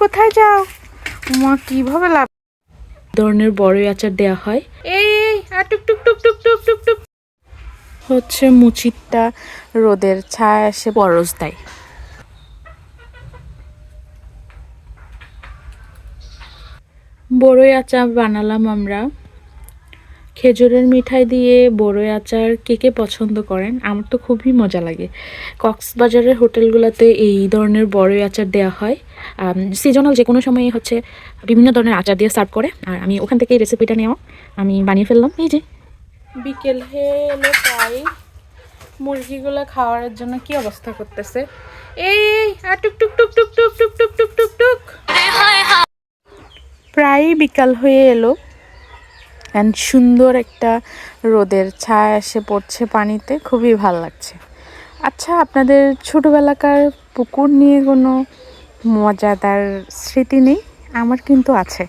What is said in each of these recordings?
কোথায় যাও? মা কীভাবে লাভ ধরনের বড়ই আচার দেয়া হয়। এই আর টুক টুক টুক টুক টুক টুক টুক। হচ্ছে মুচিরটা রোদের ছায়া এসে বরস দেয়। বড়ই আচার বানালাম আমরা। খেজুরের মিঠাই দিয়ে বড়ই আচার কে কে পছন্দ করেন আমার তো খুবই মজা লাগে। কক্সবাজারের হোটেলগুলোতে এই ধরনের বড়ই আচার দেওয়া হয়। সিজনাল যে কোনো সময়ে হচ্ছে বিভিন্ন ধরনের আচার দিয়ে সার্ভ করে। আর আমি ওখান থেকে এই রেসিপিটা নেওয়া আমি বানিয়ে ফেললাম এই যে। বিকেল হয়ে এলো প্রায় মুরগিগুলো খাওয়ার জন্য কি অবস্থা করতেছে? এই এই আর টুক টুক টুক টুক টুক টুক টুক টুক টুক। টুক প্রায় বিকাল হয়ে এলো। অ্যান্ড সুন্দর একটা রোদের ছায়া এসে পড়ছে পানিতে, খুবই ভালো লাগছে। আচ্ছা আপনাদের ছোটোবেলাকার পুকুর নিয়ে কোনো মজাদার স্মৃতি নেই? আমার কিন্তু আছে।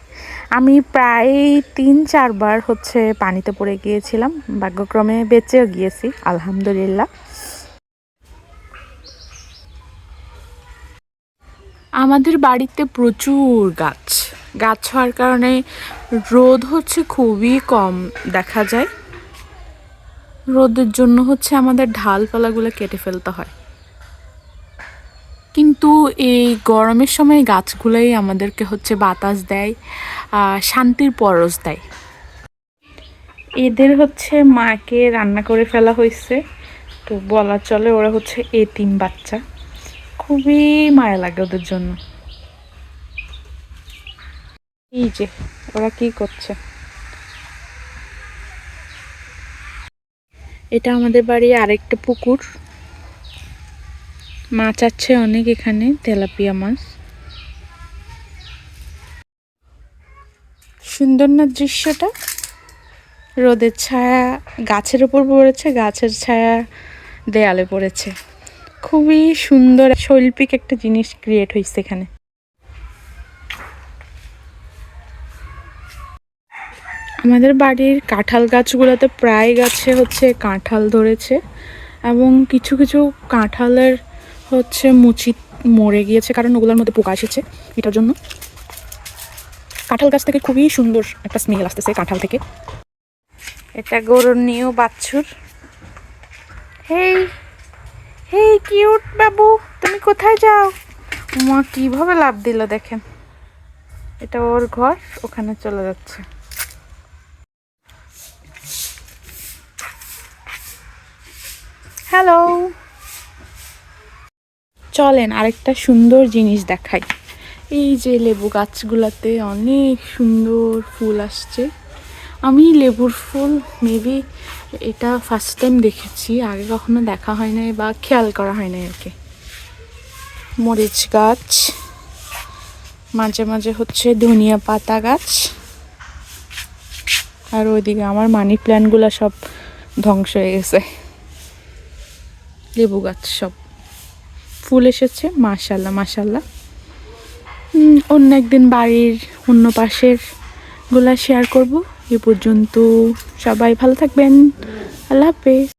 আমি প্রায় তিন চারবার হচ্ছে পানিতে পড়ে গিয়েছিলাম, ভাগ্যক্রমে বেঁচেও গিয়েছি, আলহামদুলিল্লাহ। আমাদের বাড়িতে প্রচুর গাছ। গাছ হওয়ার কারণে রোদ হচ্ছে খুবই কম, দেখা যায়। রোদের জন্য হচ্ছে আমাদের ঢালপালাগুলো কেটে ফেলতে হয়। কিন্তু এই গরমের সময় গাছগুলোই আমাদেরকে হচ্ছে বাতাস দেয় শান্তির পরশ দেয়। এদের হচ্ছে মাকে রান্না করে ফেলা হয়েছে। তো বলা চলে ওরা হচ্ছে এতিম বাচ্চা। খুবই মায়া লাগে ওদের জন্য। এই যে, ওরা কি করছে? এটা আমাদের বাড়ি আরেকটা পুকুর। মাছ আছে অনেক এখানে, তেলাপিয়া মাছ। সুন্দর না দৃশ্যটা? রোদের ছায়া, গাছের উপর পড়েছে, গাছের ছায়া দেয়ালে পড়েছে। খুবই সুন্দর, শৈল্পিক একটা জিনিস ক্রিয়েট হয়েছে এখানে। আমাদের বাড়ির কাঁঠাল গাছগুলোতে প্রায় গাছে হচ্ছে কাঁঠাল ধরেছে এবং কিছু কিছু কাঁঠালের হচ্ছে মুচি মরে গিয়েছে কারণ ওগুলোর মধ্যে পোকা এসেছে এটার জন্য। কাঁঠাল গাছ থেকে খুবই সুন্দর একটা স্মেল আসতেছে কাঁঠাল থেকে। এটা গরুর নিয়েও বাছুর। হেই হেই, কিউট বাবু, তুমি কোথায় যাও? মা কীভাবে লাভ দিল দেখেন। এটা ওর ঘর, ওখানে চলে যাচ্ছে। হ্যালো চলেন আরেকটা সুন্দর জিনিস দেখাই। এই যে লেবু গাছগুলাতে অনেক সুন্দর ফুল আসছে। আমি লেবুর ফুল মেবি এটা ফার্স্ট টাইম দেখেছি, আগে কখনো দেখা হয় নাই বা খেয়াল করা হয় নাই আর কি মরিচ গাছ, মাঝে মাঝে হচ্ছে ধনিয়া পাতা গাছ। আর ওইদিকে আমার মানি প্ল্যান্টগুলো সব ধ্বংস হয়ে গেছে। লেবু গাছ সব। ফুল এসেছে, মাশাল্লাহ মাশাল্লাহ। অন্য একদিন বাড়ির অন্য পাশেরগুলা শেয়ার করব। এ পর্যন্ত সবাই ভালো থাকবেন। আল্লাহ হাফেজ।